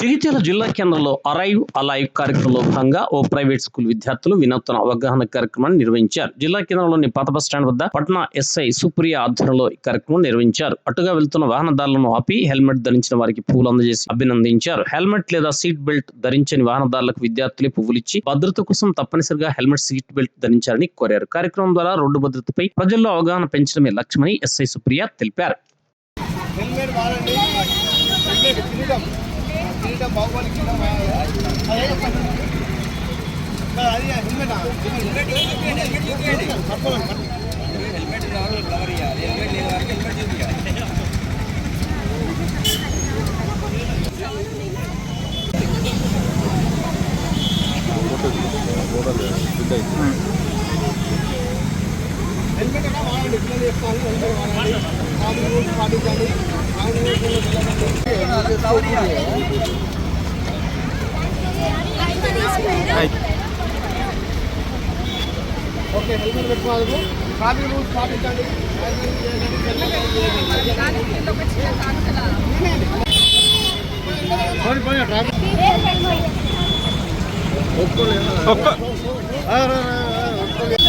జగిత్యాల జిల్లా కేంద్రంలో arrive alive కార్యక్రమంలో భాగంగా ఓ ప్రైవేట్ స్కూల్ విద్యార్థులు వినూత్న అవగాహన కార్యక్రమాన్ని నిర్వహించారు. జిల్లా కేంద్రంలోని పాత బస్ స్టాండ్ వద్ద పట్నా ఎస్ఐ సుప్రియ ఆధ్వర్యంలో ఈ కార్యక్రమం నిర్వహించారు. అటుగా వెళ్తున్న వాహనదారులను ఆపి హెల్మెట్ ధరించిన వారికి పువ్వులు అందజేసి అభినందించారు. హెల్మెట్ లేదా సీట్ బెల్ట్ ధరించని వాహనదారులకు విద్యార్థులే పువ్వులిచ్చి భద్రత కోసం తప్పనిసరిగా హెల్మెట్ సీట్ బెల్ట్ ధరించాలని కోరారు. కార్యక్రమం ద్వారా రోడ్డు భద్రతపై ప్రజల్లో అవగాహన పెంచడమే లక్ష్యమని ఎస్ఐ సుప్రియ తెలిపారు. హెల్మెట్ వాడండి హెల్మెట్ కిరీటం కిరీటం బాహుబలి కిరీటం వాడాలి. అదే చెప్పండి. సార్, అది హెల్మెట్ పట్టుకోండి హెల్మెట్ అయినా వాడండి పిల్లలు చెప్తాను హెల్మెట్ వాడండి ఓకే. హెల్మెట్ పెట్టుకోవాలి ట్రాఫిక్ రూల్స్ పాటించండి ట్రాఫిక్ రూల్స్ చేయండి, హెల్మెట్ చేయండి. పోనీ, పోనీ, ట్రాఫిక్ ఆ, రా, రా, రా, ఒప్పుకోలేదు.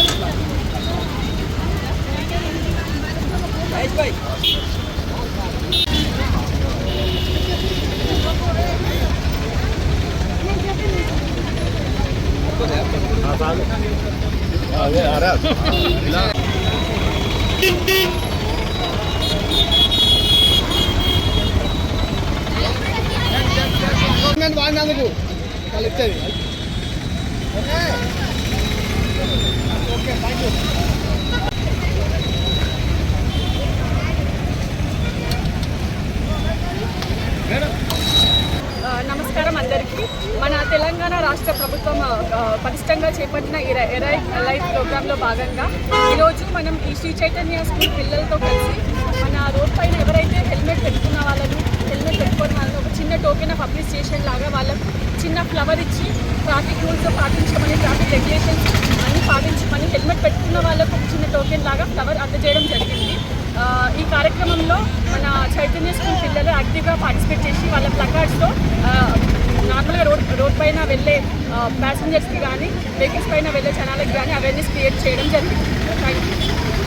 గవర్నమెంట్ వాడినందుకు వాళ్ళు ఇచ్చేది ఓకే ఓకే థ్యాంక్ యూ నమస్కారం అందరికీ. మన తెలంగాణ రాష్ట్ర ప్రభుత్వం పటిష్టంగా చేపట్టిన ఎర- ఎరై లైఫ్ ప్రోగ్రాంలో భాగంగా ఈరోజు మనం ఈ శ్రీ చైతన్య స్కూల్ పిల్లలతో కలిసి మన రోడ్ పైన ఎవరైతే హెల్మెట్ పెట్టుకున్న వాళ్ళను హెల్మెట్ పెట్టుకున్న వాళ్ళని ఒక చిన్న టోకెన్ ఆఫ్ అప్రిసియేషన్ లాగా వాళ్ళకు చిన్న ఫ్లవర్ ఇచ్చి ట్రాఫిక్ రూల్స్ పాటించమని ట్రాఫిక్ రెగ్యులేషన్స్ అన్ని పాటించమని హెల్మెట్ పెట్టుకున్న వాళ్ళకు ఒక చిన్న టోకెన్ లాగా ఫ్లవర్ అందజేయడం జరిగింది. ఈ కార్యక్రమంలో చైతన్య స్కూల్ పిల్లలు యాక్టివ్గా పార్టిసిపేట్ చేసి వాళ్ళ ప్లకార్డ్స్తో నార్మల్గా రోడ్ రోడ్ పైన వెళ్ళే ప్యాసింజర్స్కి కానీ వెహికల్స్ పైన వెళ్ళే జనాలకు కానీ అవేర్నెస్ క్రియేట్ చేయడం జరిగింది. Thank you